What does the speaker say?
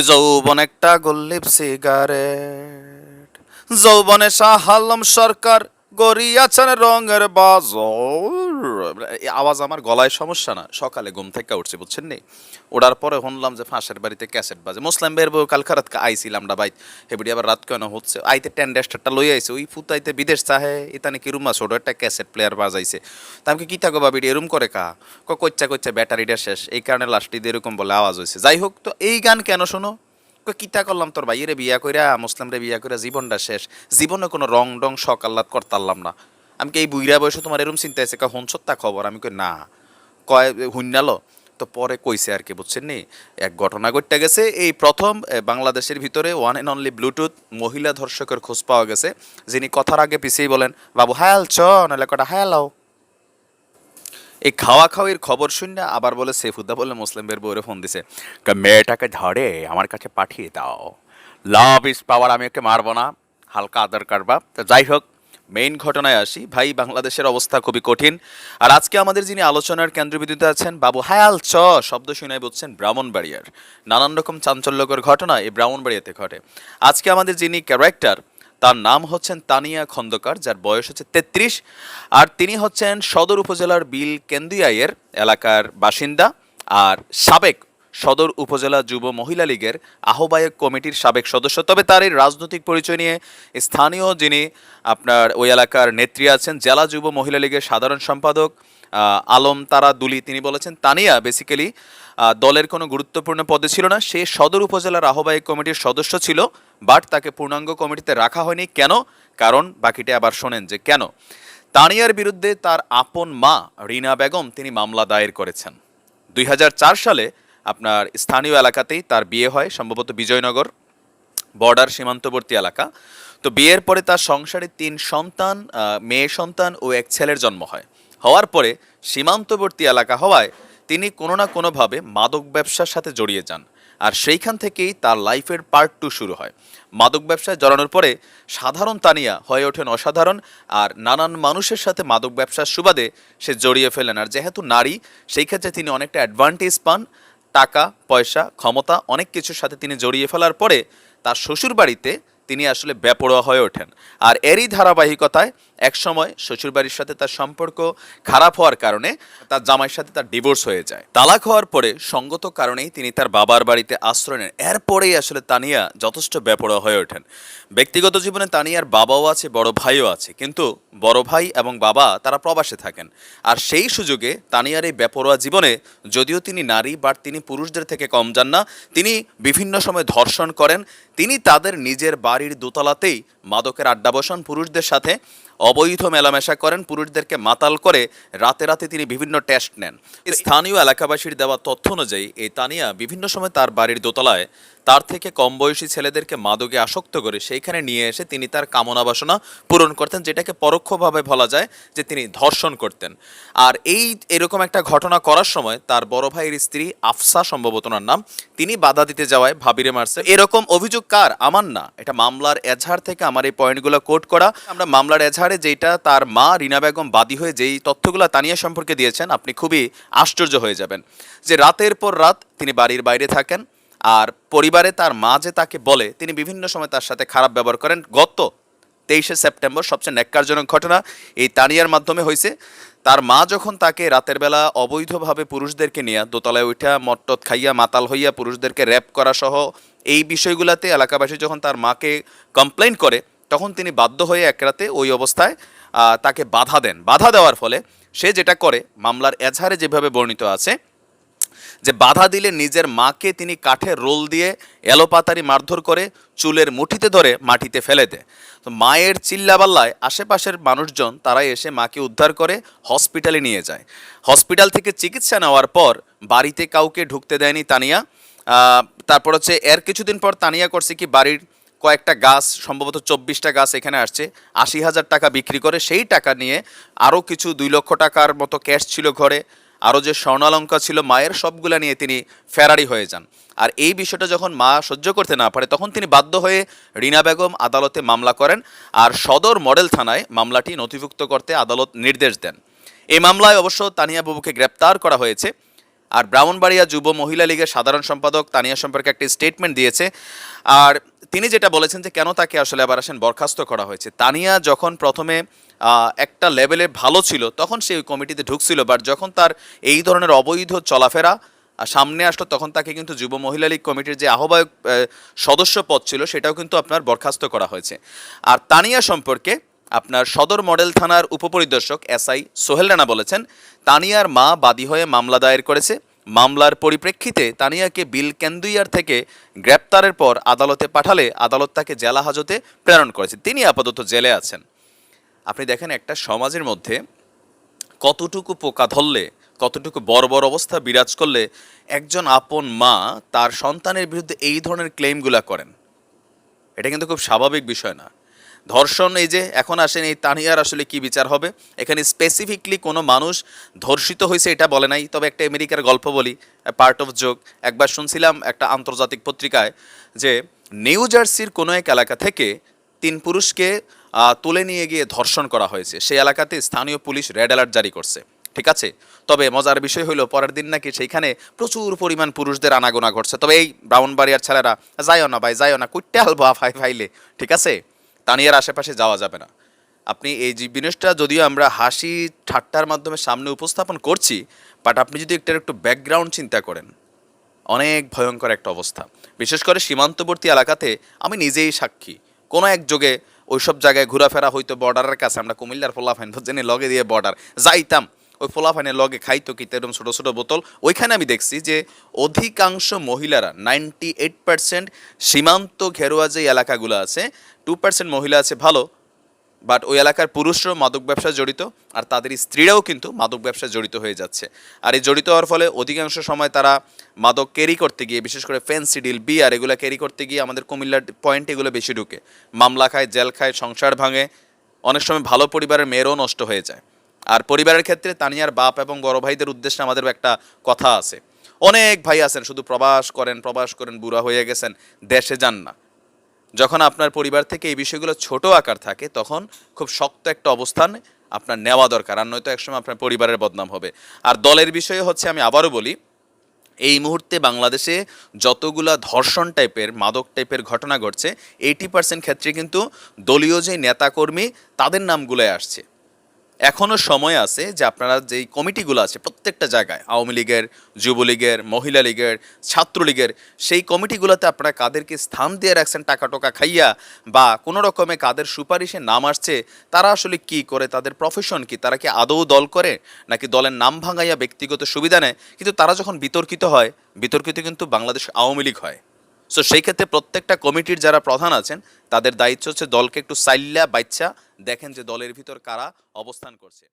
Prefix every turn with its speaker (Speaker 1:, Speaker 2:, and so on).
Speaker 1: যৌবন একটা গোল্লিপ সিগারেট। যৌবনে শাহ আলম সরকার গড়িয়াছেন রঙের বাজর। আওয়াজ আমার গলায় সমস্যা না, সকালে ঘুম থেকে উঠছি, বুঝছেন নি? ওঠার পরে শুনলাম যে ফাঁসের বাড়িতে ক্যাসেট বাজে। মুসলিম বের বউ কালকা রাত আইছিলাম না বাইত হেবড়ি আবার রাত কেন হচ্ছে? আইতে টেন্ডেস্টারটা লই আইছে, ওই ফুতাইতে বিদেশ চাহে, ইতানি কি রুম আছে? ওটা একটা ক্যাসেট প্লেয়ার বাজাইছে। তা আমি কি থাকো বাবিডি এরম করে কা? কচ্চা কচ্চা ব্যাটারিটা শেষ। এই কারণে লাস্টে এরকম বলে আওয়াজ হয়েছে যাই হোক, তো এই গান কেন শোনো? কিতা করলাম তোর ভাইয়েরে বিয়া কইরা, মুসলিমরে বিয়া কইরা জীবনটা শেষ। জীবনে কোনো রং ডং শখ আহ্লাদ করতারলাম না। আমি কি এই বুইরা বয়সে তোমার এরম চিন্তা আছে কা হুনছত তা খবর। আমি কই, না। কয় হুন্নালো তো পরে কইছে আর কি, বুঝছেন নি? এক ঘটনা ঘটতে গেছে, এই প্রথম বাংলাদেশের ভিতরে ওয়ান অ্যান্ড অনলি ব্লুটুথ মহিলা ধর্ষকের খোঁজ পাওয়া গেছে, যিনি কথার আগে পিছিয়ে বলেন, বাবু হায়াল চ, নাহলে কটা হায়ালাও এই খাওয়া খাওয়ির খবর শুনে আবার বলে, সেফুদ্দা বলে মুসলিমদের বউরে ফোন দিছে। "কা মেয়েটাকে ধরে আমার কাছে পাঠিয়ে দাও। লাভ ইজ পাওয়ার, আমি ওকে মারবো না। হালকা আদর কারবা তো যাই হোক, মেইন ঘটনায় আসি। ভাই, বাংলাদেশের অবস্থা খুবই কঠিন। আর আজকে আমাদের যিনি আলোচনার কেন্দ্রবিন্দুতে আছেন, বাবু হায়াল চ, শব্দ শুনে বুঝছেন ব্রাহ্মণবাড়িয়ার। নানান রকম চাঞ্চল্যকর ঘটনা এই ব্রাহ্মণবাড়িয়াতে ঘটে। আজকে আমাদের যিনি ক্যারেক্টার তার নাম হচ্ছেন তানিয়া খন্দকার, যার বয়স হচ্ছে তেত্রিশ। আর তিনি হচ্ছেন সদর উপজেলার বিল কেন্দিয়াইয়ের এলাকার বাসিন্দা আর সাবেক সদর উপজেলা যুব মহিলা লীগের আহ্বায়ক কমিটির সাবেক সদস্য। তবে তার এই রাজনৈতিক পরিচয় নিয়ে স্থানীয় যিনি আপনার ওই এলাকার নেত্রী আছেন, জেলা যুব মহিলা লীগের সাধারণ সম্পাদক আলম তারা দুলি, তিনি বলেছেন, তানিয়া বেসিক্যালি দলের কোনো গুরুত্বপূর্ণ পদে ছিল না। সে সদর উপজেলার আহ্বায়ক কমিটির সদস্য ছিল বাট তাকে পূর্ণাঙ্গ কমিটিতে রাখা হয়নি। কেন? কারণ বাকিটা আবার শোনেন যে কেন? তানিয়ার বিরুদ্ধে তার আপন মা রিনা বেগম তিনি মামলা দায়ের করেছেন। দুই হাজার চার সালে আপনার স্থানীয় এলাকাতেই তার বিয়ে হয়, সম্ভবত বিজয়নগর, বর্ডার সীমান্তবর্তী এলাকা। তো বিয়ের পরে তার সংসারে তিন সন্তান মেয়ে সন্তান ও এক ছেলের জন্ম হয়। হওয়ার পরে সীমান্তবর্তী এলাকা হওয়ায় তিনি কোনো না কোনোভাবে মাদক ব্যবসার সাথে জড়িয়ে যান। আর সেইখান থেকেই তার লাইফের পার্ট টু শুরু হয়। মাদক ব্যবসায় জড়ানোর পরে সাধারণ তানিয়া হয়ে ওঠেন অসাধারণ আর নানান মানুষের সাথে মাদক ব্যবসার সুবাদে সে জড়িয়ে ফেলেন। আর যেহেতু নারী, সেই ক্ষেত্রে তিনি অনেকটা অ্যাডভান্টেজ পান। টাকা, পয়সা, ক্ষমতা, অনেক কিছুর সাথে তিনি জড়িয়ে ফেলার পরে তার শ্বশুর বাড়িতে তিনি আসলে বেপরোয়া হয়ে ওঠেন। আর এরই ধারাবাহিকতায় একসময় শ্বশুরবাড়ির সাথে তার সম্পর্ক খারাপ হওয়ার কারণে তার জামাইয়ের সাথে তার ডিভোর্স হয়ে যায়। তালাক হওয়ার পরে সঙ্গত কারণেই তিনি তার বাবার বাড়িতে আশ্রয় নেন। এরপরেই আসলে তানিয়া যথেষ্ট বেপরোয়া হয়ে ওঠেন। ব্যক্তিগত জীবনে তানিয়ার বাবাও আছে, বড় ভাইও আছে। কিন্তু বড় ভাই এবং বাবা তারা প্রবাসে থাকেন। আর সেই সুযোগে তানিয়ার এই বেপরোয়া জীবনে যদিও তিনি নারী, বাট তিনি পুরুষদের থেকে কম যান না, তিনি বিভিন্ন সময় ধর্ষণ করেন। তিনি তাদের নিজের বাড়ির দোতলাতেই মাদকের আড্ডা বসান পুরুষদের সাথে অবৈধ মেলামেশা করেন, পুরুষদেরকে মাতাল করে রাতে রাতে তিনি বিভিন্ন টেস্ট নেন। স্থানীয় এলাকাবাসীর দেওয়া তথ্য অনুযায়ী এই তানিয়া বিভিন্ন সময় তার বাড়ির দোতলায় তার থেকে কম বয়সী ছেলেদেরকে মাদকে আসক্ত করে সেইখানে নিয়ে এসে তিনি তার কামনা বাসনা পূরণ করতেন, যেটাকে পরোক্ষভাবে বলা যায় যে তিনি ধর্ষণ করতেন। আর এই এরকম একটা ঘটনা করার সময় তার বড় ভাইয়ের স্ত্রী আফসা সম্ভবত নাম, তিনি বাধা দিতে যাওয়ায় ভাবিরে মারছে। এরকম অভিযোগ কার? আমার না। এটা মামলার এজাহার থেকে আমার এই পয়েন্টগুলো কোট করা। আমরা মামলার এজাহারে যেটা তার মা রিনা বেগম বাদী হয়ে যেই তথ্যগুলো তানিয়া সম্পর্কে দিয়েছেন, আপনি খুবই আশ্চর্য হয়ে যাবেন। যে রাতের পর রাত তিনি বাড়ির বাইরে থাকেন আর পরিবারে তার মা যে তাকে বলে, তিনি বিভিন্ন সময় তার সাথে খারাপ ব্যবহার করেন। গত তেইশে সেপ্টেম্বর সবচেয়ে ন্যাক্কারজনক ঘটনা এই তানিয়ার মাধ্যমে হয়েছে। তার মা যখন তাকে রাতের বেলা অবৈধভাবে পুরুষদেরকে নিয়ে দোতলায় উঠা মট্টত খাইয়া মাতাল হইয়া পুরুষদেরকে র্যাপ করা সহ এই বিষয়গুলোতে এলাকাবাসী যখন তার মাকে কমপ্লেন করে, তখন তিনি বাধ্য হয়ে এক রাতে ওই অবস্থায় তাকে বাধা দেন। বাধা দেওয়ার ফলে সে যেটা করে, মামলার এজাহারে যেভাবে বর্ণিত আছে যে বাধা দিলে নিজের মাকে তিনি কাঠের রোল দিয়ে এলোপাতারি মারধর করে চুলের মুঠিতে ধরে মাটিতে ফেলে দেয়। তো মায়ের চিল্লাবাল্লায় আশেপাশের মানুষজন তারাই এসে মাকে উদ্ধার করে হসপিটালে নিয়ে যায়। হসপিটাল থেকে চিকিৎসা নেওয়ার পর বাড়িতে কাউকে ঢুকতে দেয়নি তানিয়া। তারপর হচ্ছে এর কিছুদিন পর তানিয়া করছে কি বাড়ির কয়েকটা গাছ, সম্ভবত চব্বিশটা গাছ এখানে আসছে, আশি হাজার টাকা বিক্রি করে সেই টাকা নিয়ে আরও কিছু দুই লক্ষ টাকার মতো ক্যাশ ছিল ঘরে। আরও যে স্বর্ণালঙ্কা ছিল মায়ের সবগুলা নিয়ে তিনি ফেরারি হয়ে যান। আর এই বিষয়টা যখন মা সহ্য করতে না পারে, তখন তিনি বাধ্য হয়ে রিনা বেগম আদালতে মামলা করেন আর সদর মডেল থানায় মামলাটি নথিভুক্ত করতে আদালত নির্দেশ দেন। এই মামলায় অবশ্য তানিয়া বাবুকে গ্রেপ্তার করা হয়েছে। আর ব্রাহ্মণবাড়িয়া যুব মহিলা লীগের সাধারণ সম্পাদক তানিয়া সম্পর্কে একটি স্টেটমেন্ট দিয়েছে। আর তিনি যেটা বলেছেন যে কেন তাকে আসলে আবার আসেন বরখাস্ত করা হয়েছে। তানিয়া যখন প্রথমে একটা লেভেলে ভালো ছিল তখন সে ওই কমিটিতে ঢুকছিল বাট যখন তার এই ধরনের অবৈধ চলাফেরা সামনে আসলো তখন তাকে কিন্তু যুব মহিলা লীগ কমিটির যে আহ্বায়ক আহ, সদস্য পদ ছিল সেটাও কিন্তু আপনার বরখাস্ত করা হয়েছে। আর তানিয়া সম্পর্কে আপনার সদর মডেল থানার উপপরিদর্শক এসআই সোহেল রানা বলেছেন, তানিয়ার মা বাদী হয়ে মামলা দায়ের করেছে। মামলার পরিপ্রেক্ষিতে তানিয়াকে বিল কেন্দুইয়ার থেকে গ্রেপ্তারের পর আদালতে পাঠালে আদালত তাকে জেলা হাজতে প্রেরণ করেছে। তিনি আপাতত জেলে আছেন। আপনি দেখেন একটা সমাজের মধ্যে কতটুকু পোকা ধরলে, কতটুকু বড় অবস্থা বিরাজ করলে একজন আপন মা তার সন্তানের বিরুদ্ধে এই ধরনের ক্লেমগুলা করেন। এটা কিন্তু খুব স্বাভাবিক বিষয় না। ধর্ষণ, এই যে এখন আসেন এই তানিয়ার আসলে কি বিচার হবে? এখানে স্পেসিফিকলি কোনো মানুষ ধর্ষিত হয়েছে এটা বলে নাই। তবে একটা আমেরিকার গল্প বলি পার্ট অফ জোক একবার শুনছিলাম একটা আন্তর্জাতিক পত্রিকায় যে নিউ জার্সির কোনো এক এলাকা থেকে তিন পুরুষকে তুলে নিয়ে গিয়ে ধর্ষণ করা হয়েছে। সেই এলাকাতে স্থানীয় পুলিশ রেড অ্যালার্ট জারি করছে। ঠিক আছে? তবে মজার বিষয় হলো, পরের দিন নাকি সেইখানে প্রচুর পরিমাণ পুরুষদের আনাগোনা ঘটছে। তবে এই ব্রাউনবাড়িয়ার ছেলেরা, যাইও না ভাই, যাইও না কুইটে হালবা ফাই ফাইলে। ঠিক আছে? তানিয়ার আশেপাশে যাওয়া যাবে না। আপনি এই জিনিসটা যদিও আমরা হাসি ঠাট্টার মাধ্যমে সামনে উপস্থাপন করছি বাট আপনি যদি একটার একটু ব্যাকগ্রাউন্ড চিন্তা করেন, অনেক ভয়ঙ্কর একটা অবস্থা। বিশেষ করে সীমান্তবর্তী এলাকাতে আমি নিজেই সাক্ষী। কোনো এক যোগে ওইসব জায়গায় ঘোরাফেরা হইতো বর্ডারের কাছে, আমরা কুমিল্লার ফোলাফাইন জেনে লগে দিয়ে বর্ডার যাইতাম। ওই ফোলাফাইনের লগে খাইতো কি এরকম ছোটো ছোটো বোতল, ওইখানে আমি দেখছি যে অধিকাংশ মহিলারা নাইনটি এইট পার্সেন্ট সীমান্ত ঘেরোয়া যে এলাকাগুলো আছে টু পার্সেন্ট মহিলা আছে ভালো বাট ওই এলাকার পুরুষরাও মাদক ব্যবসায় জড়িত আর তাদের স্ত্রীরাও কিন্তু মাদক ব্যবসায় জড়িত হয়ে যাচ্ছে। আর এই জড়িত হওয়ার ফলে অধিকাংশ সময় তারা মাদক ক্যারি করতে গিয়ে, বিশেষ করে ফেন্সি ডিল বিয়ার এগুলো ক্যারি করতে গিয়ে আমাদের কুমিল্লার পয়েন্ট এগুলো বেশি ঢুকে। মামলা খায়, জেল খায়, সংসার ভাঙে, অনেক সময় ভালো পরিবারের মেয়েরও নষ্ট হয়ে যায়। আর পরিবারের ক্ষেত্রে তানিয়ার বাপ এবং বড় ভাইদের উদ্দেশ্যে আমাদের একটা কথা আছে। অনেক ভাই আছেন, শুধু প্রবাস করেন প্রবাস করেন, বুড়া হয়ে গেছেন, দেশে যান না। যখন আপনার পরিবার থেকে এই বিষয়গুলো ছোট আকার থাকে, তখন খুব শক্ত একটা অবস্থান আপনার নেওয়া দরকার, আর নয়তো একসময় আপনার পরিবারের বদনাম হবে। আর দলের বিষয়ে হচ্ছে, আমি আবারও বলি, এই মুহূর্তে বাংলাদেশে যতগুলা ধর্ষণ টাইপের, মাদক টাইপের ঘটনা ঘটছে এইটি পার্সেন্ট ক্ষেত্রে কিন্তু দলীয় যে নেতাকর্মী, তাদের নামগুলোয় আসছে। এখনও সময় আছে যে আপনারা যেই কমিটিগুলো আছে প্রত্যেকটা জায়গায়, আওয়ামী লীগের, যুবলীগের, মহিলা লীগের, ছাত্রলীগের, সেই কমিটিগুলোতে আপনারা কাদেরকে স্থান দিয়ে রাখছেন, টাকা টোকা খাইয়া বা কোনো রকমে কাদের সুপারিশে নাম আসছে, তারা আসলে কি করে, তাদের প্রফেশন কি, তারা কি আদৌ দল করে, নাকি দলের নাম ভাঙাইয়া ব্যক্তিগত সুবিধা নেয়? কিন্তু তারা যখন বিতর্কিত হয়, বিতর্কিত কিন্তু বাংলাদেশ আওয়ামী লীগ হয়। সো সেই ক্ষেত্রে প্রত্যেকটা কমিটির যারা প্রধান আছেন, তাদের দায়িত্ব হচ্ছে দলকে একটু সাইল্লা বাচ্চা দেখেন যে দলের ভিতর কারা অবস্থান করছে।